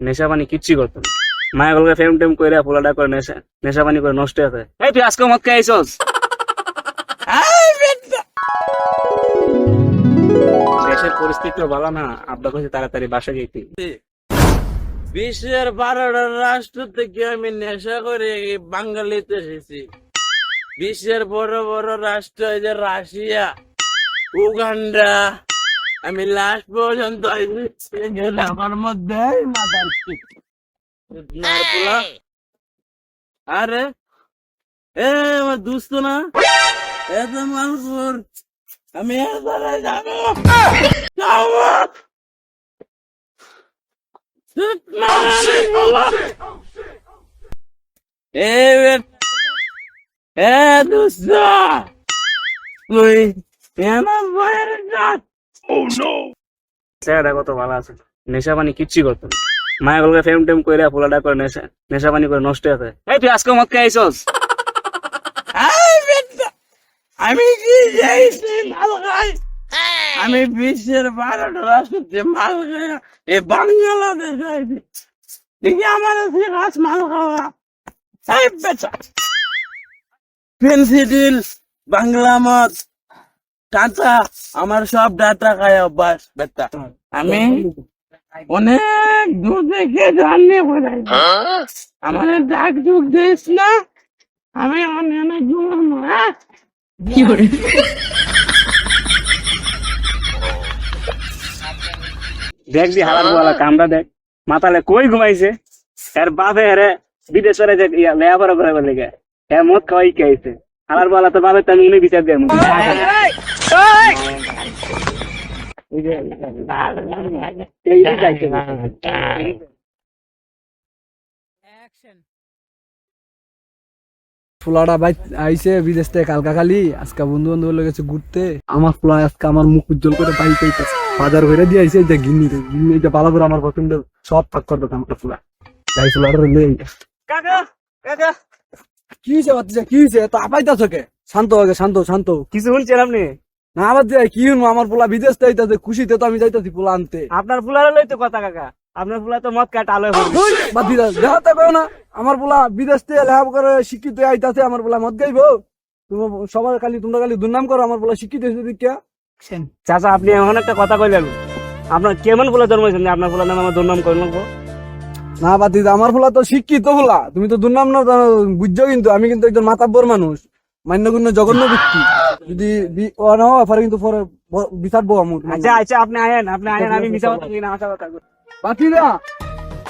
নেশা পানি কিচ্ছু করতো না। মায়া গলকে ফেম টেম করে পোলাটা করে নেশা নেশা পানি করে নষ্ট হয়ে যায়। এই তুই আজকে মদ খাইছস দেশের পরিস্থিতিও ভালো না আব্বা কইছে তাড়াতাড়ি বাসা যেতে বিশ্বের বারোটা রাষ্ট্র থেকে আমি নেশা করে বাঙালিতে এসেছি। বিশ্বের বড় বড় রাষ্ট্র এই যে রাশিয়া উগান্ডা আমি লাস্ট পর্যন্ত আমার মধ্যে মাথার আরে এ আমার দুস্থ না? এ তো মালপুর। আমি যাব। যাব। Evet. Evet usta. Uy. Hemen bayılacağım. চেহারা কত ভালো আছে। নেশা পানি কিচ্ছু করতো না। মায়া গলকে ফেম টেম করে পোলাটা করে নেশা নেশা পানি করে নষ্ট হয়ে এই তুই আজকে মদ খাইছস? Ay আমি কি যাইছি মাল খাই। আমি বিশ্বের বারোটা রাষ্ট্রতে মাল খাই এ বাংলাদেশ আইছি দেখি আমার গাছ মাল খাওয়া। পেন্সিডিল বাংলা মদ টাটা আমার সব ডাটা খায় অভ্যাস বেটা। আমি অনেক দূর থেকে জানলে বোঝাই আমার ডাক যুগ দিস না আমি অনেক অনেক দূর হ্যাঁ? দেখ দি হালার বলা কামটা দেখ। মাতালে কই ঘুমাইছে? এর বাপে হেরে বিদেশরে যে ইয়া লেয়াপড়া করে বলে গে এর মদ খাওয়াই খাইছে হালার বলা তো বাপে তুমি উনি বিচার দেয় ফুলাটা ভাই আইছে বিদেশ থেকে কালকা খালি আজকে বন্ধু বান্ধব গেছে ঘুরতে। আমার ফুলা আজকে আমার মুখ উজ্জ্বল করে পাইতেছে বাজার করে দিয়ে আইছে এটা গিন্নি গিন্নি এটা ভালো করে আমার পছন্দ সব থাক করবে আমার ফুলা যাই ফুলাটা লই কাকা কাকা। কি হয়েছে কি হয়েছে তো আপাইতাছ কে? শান্ত হবে শান্ত শান্ত। কিছু শুনছিলাম নি? না আবার দিয়ে কি হইল আমার পোলা বিদেশ থেকে আইতাছে খুশিতে তো আমি যাইতাছি পোলা আনতে। আপনার ফুলার লই তো কথা কাকা। আপনার ফুলা তো মদ কাট আলো বাদ দিদা দেখাতে পারো না আমার পোলা বিদেশ থেকে লেখা করে শিক্ষিত আইতাছে আমার পোলা মদ গাইবো তোমার সবার খালি তোমরা খালি দুর্নাম করো আমার পোলা শিক্ষিত হয়েছে চাচা আপনি এখন একটা কথা কইলেন। আপনার কেমন ফুলা জন্মাইছেন যে আপনার ফুলার নাম আমার দুর্নাম করে নেব না বাদ দিদা আমার ফুলা তো শিক্ষিত ফুলা তুমি তো দুর্নাম না বুঝছ কিন্তু আমি কিন্তু একজন মাতাব্বর মানুষ। মান্যগুণ্য জঘন্য ব্যক্তি। যদি বি- ও না হয়, পরে কিন্তু পরে ব- বিচার বো আমার আচ্ছা আচ্ছা আপনি আয়েন আপনি আয়েন আমি মিশা কথা কই না আশা কথা কই। বাতিদা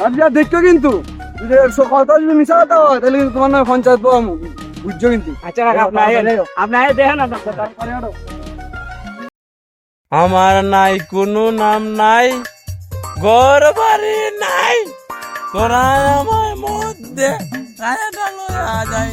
বাতিদা দেখছ কিন্তু? যদি একশো কথা যদি মিশা কথা হয় তাহলে কিন্তু তোমার নয় পঞ্চায়েত বো আমি বুঝছ কিন্তু? আচ্ছা আপনি আয়েন। আপনি আয়েন দেখেন আপনার কথা। আমার নাই কোনো নাম নাই ঘর বাড়ি নাই। তোরা আমার মধ্যে যায়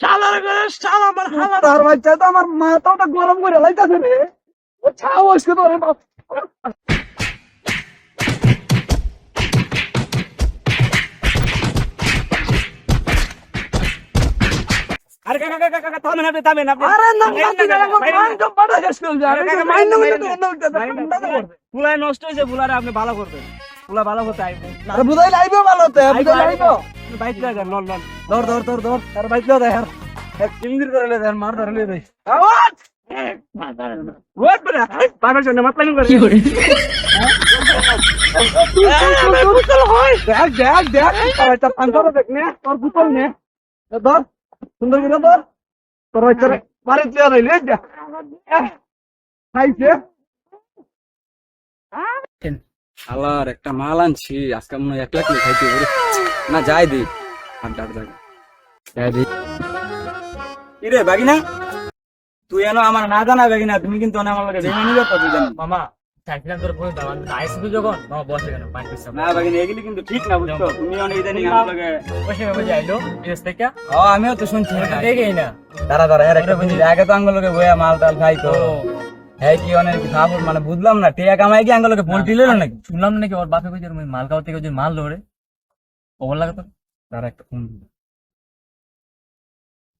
শালার করে শাল আমার খালা তার বাচ্চা তো আমার মাথাটা গরম করে লাইতাছে রে। ও ছাও আজকে তো রে বাপ। আরে কাকা, কাকা, কাকা, থামেন আপনি, থামেন। আরে না মাইন্ড নষ্ট হয়েছে ভালো করবেন ভালো করতে আইবেন আরে বুঝাই লাইবে ভালো তে বুঝাই লাইবে। বাইক লয়ে যান লন লন ধর ধর ধর ধর। আর বাইক লো দে এক চিমদির করে লে আর মার ধরে লে দে আওয়াজ ওট বেটা বাবার জন্য মাত লাগি করে। দেখ দেখ দেখ তোর একটা দেখ নে তোর বুতল নে। ধর সুন্দর করে ধর। তোর একটা বাড়ি তুই রইলে যা খাইছে। শালার একটা মাল আনছি আজকে মনে হয় এক লাখ নিয়ে খাইতে পারে। না যাই দি। আড্ডা আড্ডা যাই দি। কিরে বাগিনা? তুই এনো আমার না জানা বাগিনা তুমি কিন্তু অনেক আমার লগে বেমানি করতে তুই জানো। মামা তোর করে দাও যখন মামা বসে কেন পাঁচ পয়সা না বাগিনী এগুলি কিন্তু ঠিক না বুঝছ? তুমি অনেক ইদানিং আমার লগে বসে বসে আইলো বিদেশ থেকে। ও আমিও তো শুনছি। দেখেই না। দাঁড়া দাঁড়া এর একটা আগে তো আঙ্গুলোকে বইয়া মাল টাল খাই তো হ্যাঁ কি অনেক মানে বুঝলাম না টিয়া কামাই কি আঙ্গুলোকে পোল্ট্রি লেলো নাকি? শুনলাম নাকি ওর বাপে কইছে ওই মাল খাওয়া থেকে যে মাল ধরে ওভার লাগে তো দাঁড়া একটা ফোন দিই।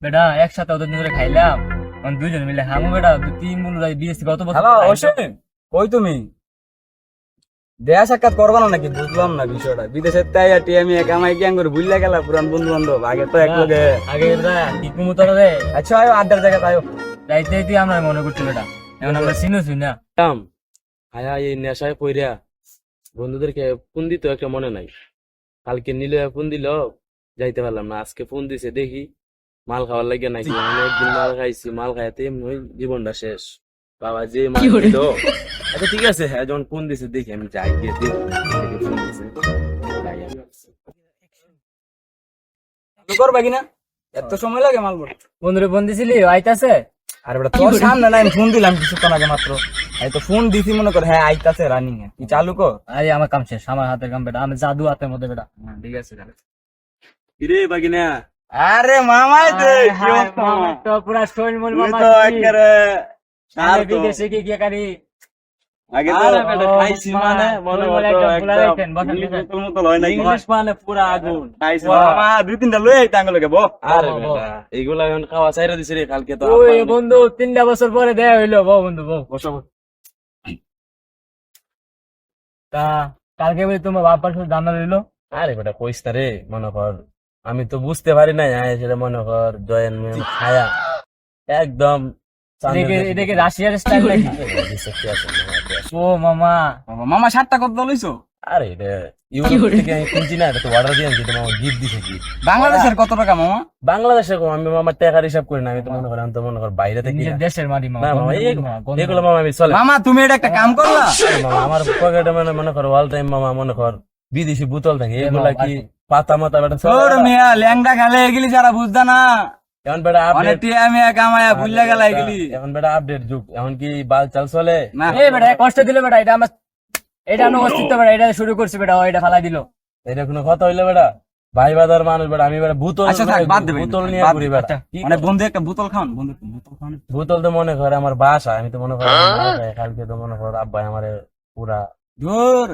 বেটা একসাথে ওদের করে খাইলাম। মানে মিলে হামু বেটা তিন বন্ধু যাই বিএসসি গত বছর হ্যালো কই তুমি? দেয়া সাক্ষাৎ করবা না নাকি? বুঝলাম না বিষয়টা। বিদেশের তাই আর আমি কামাই কি আঙ্গুর ভুললে গেলা পুরান বন্ধু বান্ধব আগে তো এক লগে আগে কি রে? আচ্ছা আয়ো আড্ডার জায়গা যাইতে যাইতে আমরা মনে করছি বেটা। এখন আমরা চিনো না কাম আয়া এই নেশায় পইরা বন্ধুদেরকে ফোন দিত একটা মনে নাই কালকে নিলে ফোন দিল যাইতে পারলাম না আজকে ফোন দিছে দেখি মাল খাওয়ার লাগে নাকি আমি একদিন মাল খাইছি মাল খাইতে এমনি জীবনটা শেষ বাবা যে মাল দিল আচ্ছা ঠিক আছে হ্যাঁ যখন ফোন দিছে দেখি আমি যাই গিয়ে দেখি ফোন দিছে করবা কিনা এত সময় লাগে মাল বন্ধুরে ফোন দিছিলি আইতাছে আরে বেটা তোর সামনে না আমি ফোন দিলাম কিছুক্ষণ আগে মাত্র। এই তো ফোন দিছি মনে কর হ্যাঁ আইতাছে রানিং এ। তুই চালু কর? আরে আমার কাম শেষ আমার হাতের কাম বেটা আমি জাদু হাতের মধ্যে বেটা। ঠিক আছে কিরে বাগিনা? আরে মামাই তো কি অবস্থা? তো পুরা স্টোরি মন মামা তো একবারে আর বিদেশে গিয়ে কি কারি আগে তো খাইছি মানে মনে মতো লয় নাই। ইংলিশ মানে পুরা আগুন। খাইছি মামা দুই তিনটা লই আইতা আঙ্গুলকে বো আরে বেটা এইগুলা এখন খাওয়া চাইরা দিছে রে কালকে তো ওই বন্ধু তিনটা বছর পরে দেয়া হইল বউ বন্ধু বউ বসো বসো। তা কালকে বলি তোমার বাবার সাথে জানা দিলো। আরে বেটা কইস না রে মনে কর আমি তো বুঝতে পারি না আয় সেটা মনে কর জয়েন ছায়া একদম চাঁদের এদিকে দেশে- এদিকে রাশিয়ার স্টাইল নাকি দিছে কি আছে, মামা, ও মামা মামা সাতটা কত লইছো? আরে এটা ইউরোপ থেকে কিনছি না তো অর্ডার দিয়ে আনছি মামা গিফট দিছে কি বাংলাদেশের কত টাকা মামা? বাংলাদেশে কম আমি মামা টাকার হিসাব করি না আমি তো মনে করি আমি তো মনে কর বাইরে থেকে দেশের মাটি মামা মামা। এগুলো আমি চলে। মামা তুমি এটা একটা কাম করলা? মামা আমার পকেটে মানে মনে কর অল টাইম মামা মনে কর বিদেশি বোতল থাকে এগুলা কি পাতা মাতা বেটা তোর মিয়া ল্যাংডা খেলে এগুলি যারা বুঝদা না। এখন বেটা অনেক আপডেট ভুললে গেলা এগুলি। এখন বেটা আপডেট যুগ। এখন কি বাল চাল চলে? না। এই বেটা কষ্ট দিল বেটা এটা আমার এটা অস্তিত্ব বেটা এটা শুরু করছে বেটা এটা ফালাই দিল। এটা কোনো কথা হইল বেটা? ভাই বাদার মানুষ বেটা আমি বেটা বোতল আচ্ছা থাক বাদ দেবেন। বোতল নিয়ে ঘুরি বেটা। আচ্ছা, মানে বন্ধু একটা বোতল খাওয়ান বন্ধু বোতল খাওয়ান। বোতল তো মনে করে আমার বাসা আমি তো মনে করি কালকে তো মনে কর আব্বাই আমার পুরা ধর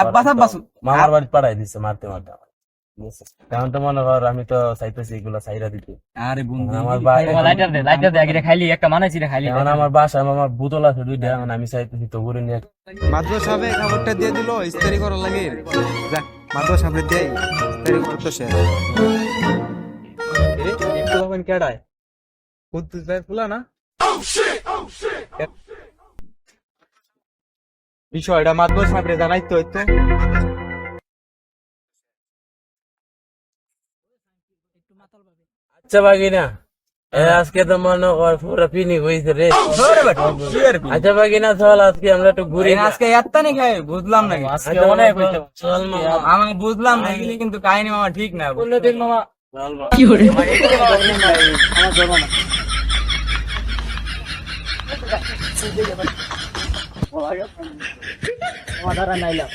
আব্বাস আব্বাস। মামার বাড়ি পাঠাই দিচ্ছে মারতে মারতে এখন তো মনে কর আমি তো চাইতেছি এগুলো চাইরা দিতে। আরে বন্ধু আমার লাইটার দে লাইটার দে আগে খাইলি একটা মানাইছি রে খাইলি। এখন আমার বাসায় আমার বোতল আছে দুইটা এখন আমি চাইতেছি তো ঘুরে নিয়ে মাদ্রাস সাহেব খাবারটা দিয়ে দিল ইস্তারি করা লাগে। যাক মাদ্রাস সাহেব দেই ইস্তারি করা তো শেষ একটু হবেন কেডায়? কুদ্দুস ভাই ফুলা না? বিষয়টা মাদ্রাস সাহেব জানাইতে হইতো। আচ্ছা বাগিনা আজকে তো মনে কর পুরা পিনিক হয়েছে রে। ধরে কি কি? আচ্ছা বাগিনা চল আজকে আমরা একটু ঘুরি। আজকে এত্তানি খাই বুঝলাম না আজকে আচ্ছা, অনেক চল, মামা। বুঝলাম না কিন্তু কাহিনী মামা ঠিক না। কোনদিন মামা? চল মামা। আমার ধর্ম না আমার দ্বারা নাইলাম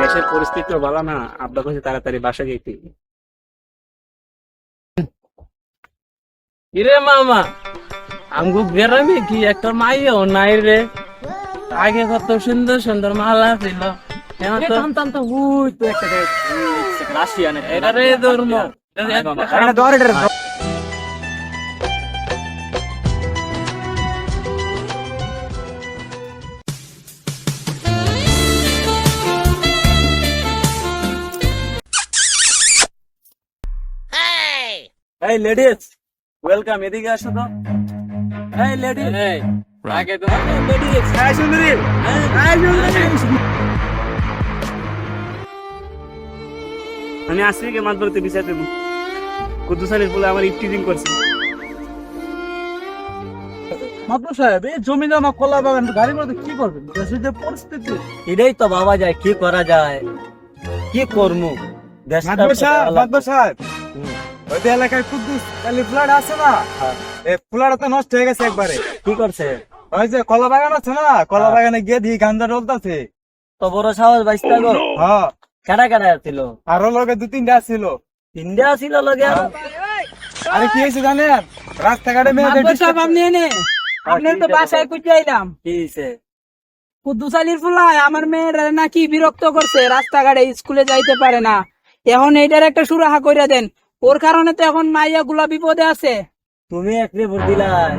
দেশের পরিস্থিতি ভালো না। আব্বা কাছে তাড়াতাড়ি বাসা গেছি কিরে মামা আমগো গ্রামে কি একটা মাইও নাই রে? আগে কত সুন্দর সুন্দর মালা ছিল রাশিয়ান। এটা রে ধর্ম। এই লেডিস ওয়েলকাম এদিকে আসো তো। এই লেডিস আগে তো লেডিস এই সুন্দরী এই সুন্দরী আমি আসছি কি মাছ ধরতে বিচার দেবো। কুদ্দুসানির বলে আমার ইফটিজিং করছে। সাহেব এই জমি জমা কলা বাগান গাড়ি মধ্যে কি করবেন? দেশের যে পরিস্থিতি। এটাই তো বাবা যায় কি করা যায়? কি করমু? মাদ্রাস সাহেব। ওই এলাকায় কুদ্দুস কালি ফুলাটা আছে না? এই ফুলাটা তো নষ্ট হয়ে গেছে একবারে। কি করছে? ওই যে কলা বাগান আছে না? কলা বাগানে গিয়ে দিয়ে গান্দা ডলতাছে তো বড় সাহস বাইশটা গো? হ্যাঁ কেডা কেডা ছিল আরও লগে দু তিনটা ছিল তিনটা ছিল লগে? আরে কি হয়েছে জানেন? রাস্তাঘাটে মেয়েদের সব আপনি এনে। আপনার তো বাসায় কুচাইলাম কি হইছে কুদ্দুস আলীর ফুলায় আমার মেয়ের নাকি বিরক্ত করছে রাস্তাঘাটে স্কুলে যাইতে পারে না। এখন এইটার একটা সুরাহা কইরা দেন। ওর কারণে তো এখন মাইয়া গুলা বিপদে আছে। তুমি এক রিপোর্ট দিলাই।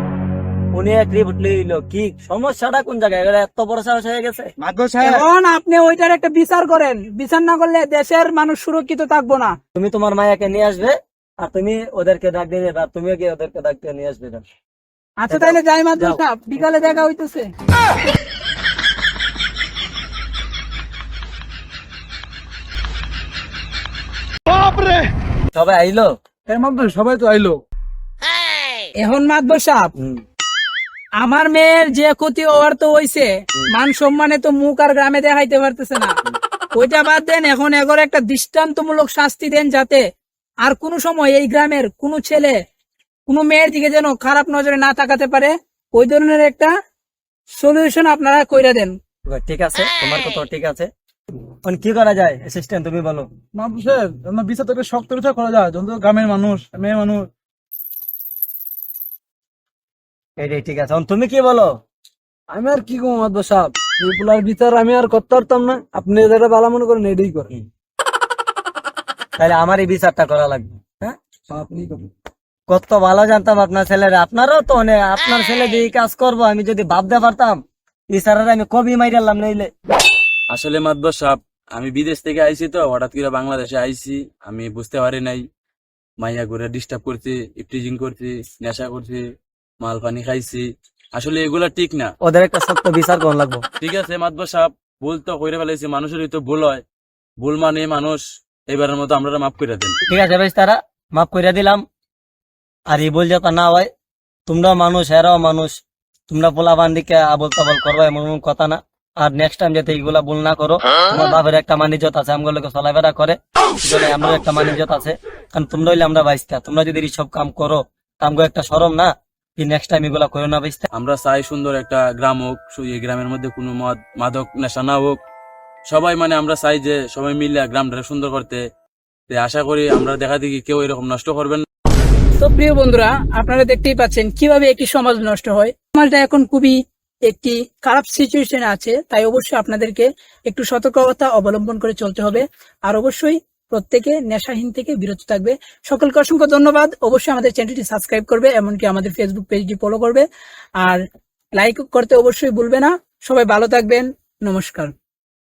উনি এক রিপোর্ট লইল। কি সমস্যাটা কোন জায়গায়? এত বড় সাহস হয়ে গেছে। এখন আপনি ওইটার একটা বিচার করেন। বিচার না করলে দেশের মানুষ সুরক্ষিত থাকব না। তুমি তোমার মায়াকে নিয়ে আসবে আর তুমি ওদেরকে ডাক দিয়ে যাবে আর তুমিও গিয়ে ওদেরকে ডাক দিয়ে নিয়ে আসবে আচ্ছা তাইলে যাই মাদ্রাসা সাহেব। বিকালে দেখা হইতেছে। সবাই আইলো? এর মধ্যে সবাই তো আইলো। এখন মাতব সাহেব হুম। আমার মেয়ের যে ক্ষতি হওয়ার তো হইছে মান সম্মানে তো মুখ আর গ্রামে দেখাইতে পারতেছে না। ওইটা বাদ দেন এখন এগোর একটা দৃষ্টান্তমূলক শাস্তি দেন যাতে আর কোনো সময় এই গ্রামের কোনো ছেলে কোনো মেয়ের দিকে যেন খারাপ নজরে না তাকাতে পারে ওই ধরনের একটা সলিউশন আপনারা কইরা দেন। ঠিক আছে তোমার কথা ঠিক আছে। এখন কি করা যায়? অ্যাসিস্ট্যান্ট তুমি বলো। সাহেব আমার বিচার তো শক্ত রুচা করা যায় যখন গ্রামের মানুষ মেয়ে মানুষ। এইটাই ঠিক আছে এখন তুমি কি বলো? আমি আর কি কম মাদব সাহেব? এই বিচার আমি আর করতে পারতাম না। আপনি যেটা ভালো মনে করেন এটাই করেন। তাহলে আমার এই বিচারটা করা লাগবে। হ্যাঁ? আপনি করেন। কত ভালো জানতাম আপনার ছেলেরা। আপনারও তো অনেক আপনার ছেলে দিয়ে এই কাজ করব আমি যদি ভাবতে পারতাম ইসারারে আমি কবি মাইরালাম নইলে। আসলে মাদবর সাহেব আমি বিদেশ থেকে আইছি তো হঠাৎ করে বাংলাদেশে আইছি আমি বুঝতে পারি নাই। মাইয়া ঘুরে ডিস্টার্ব করছি ইফটিজিং করছি নেশা করছি মাল পানি খাইছি। আসলে এগুলা ঠিক না। ওদের একটা সত্য বিচার কোন লাগবো। ঠিক আছে মাদবর সাহেব ভুল তো করে ফেলেছি মানুষেরই তো ভুল হয়। ভুল মানে মানুষ এবারের মতো আমরা মাফ করে দেন। ঠিক আছে বেশ তারা মাফ করে দিলাম। আর এই বল যাতে না হয় তোমরা মানুষ এরাও মানুষ। তোমরা পোলা বান্দিকে আবল তাবল করব এমন কথা না। আর নেক্সট টাইম যাতে এইগুলা ভুল না করো তোমার বাপের একটা মানিজত আছে আমগুলোকে চলাফেরা করে। আমারও একটা মানিজত আছে। কারণ তোমরা হইলে আমরা বাইসতা। তোমরা যদি এইসব কাম করো আমগো একটা সরম না? নেক্সট টাইম এগুলা করো না বাইসতা? আমরা চাই সুন্দর একটা গ্রাম হোক এই গ্রামের মধ্যে কোনো মদ মাদক নেশা না হোক। সবাই মানে আমরা চাই যে সবাই মিলে গ্রামটা সুন্দর করতে। তে আশা করি আমরা দেখা দেখি কেউ এরকম নষ্ট করবেন না। তো প্রিয় বন্ধুরা আপনারা দেখতেই পাচ্ছেন কীভাবে একটি সমাজ নষ্ট হয়। সমাজটা এখন খুবই একটি খারাপ সিচুয়েশন আছে, তাই অবশ্যই আপনাদেরকে একটু সতর্কতা অবলম্বন করে চলতে হবে। আর অবশ্যই প্রত্যেকে নেশাহীন থেকে বিরত থাকবে। সকলকে অসংখ্য ধন্যবাদ। অবশ্যই আমাদের চ্যানেলটি সাবস্ক্রাইব করবে, এমনকি আমাদের ফেসবুক পেজটি ফলো করবে। আর লাইক করতে অবশ্যই ভুলবে না। সবাই ভালো থাকবেন। নমস্কার।